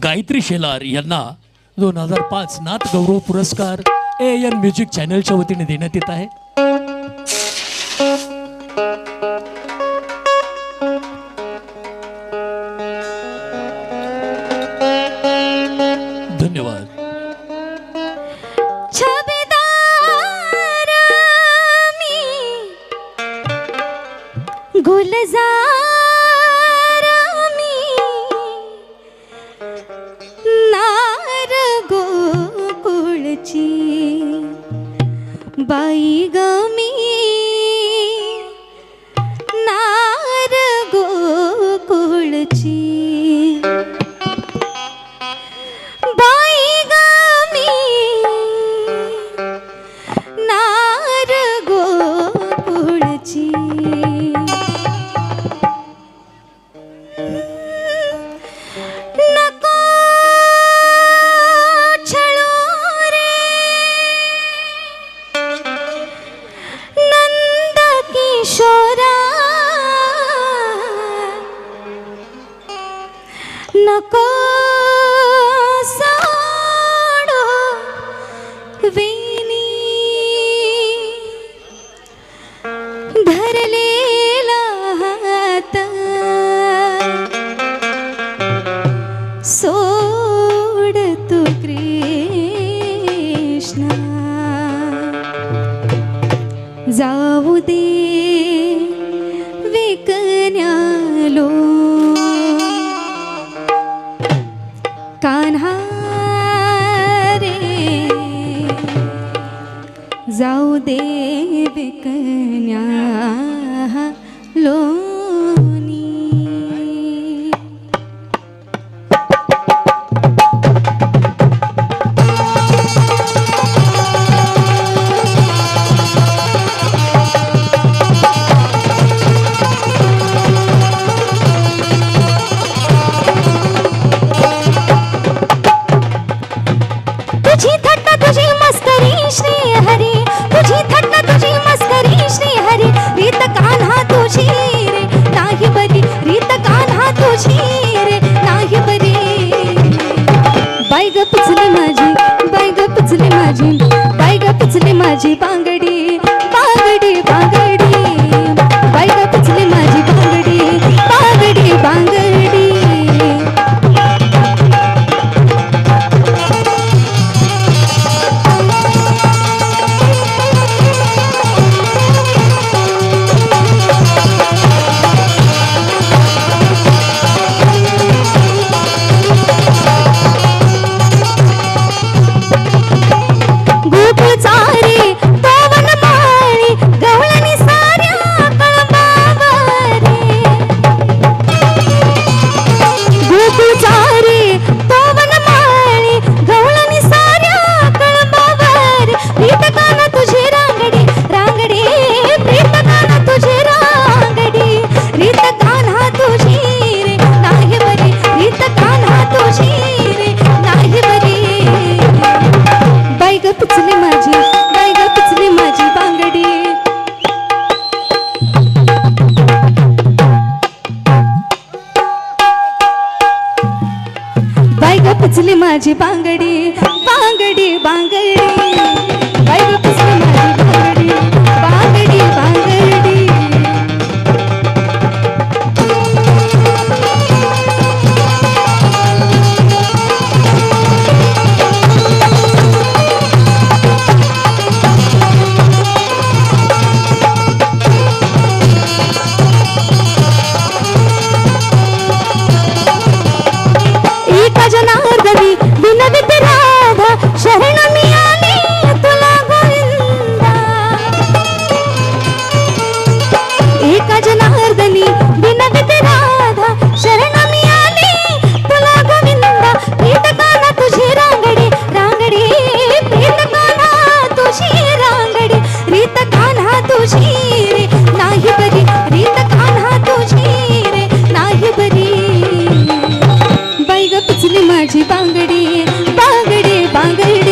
गायत्री शेलार यांना दोन हजार पाच नाथ गौरव पुरस्कार ए एन म्युझिक चॅनलच्या वतीने देण्यात येत आहे. धन्यवाद. गुलजार नको सोडू विनी धरलेला हात सोड तू कृष्णा. जाऊ दे ग पिचली माझी बाय ग पिचली माझी बाय ग पिचली माझी बांगडी. माझी बांगडी माझी बांगडी बांगडी बांगडी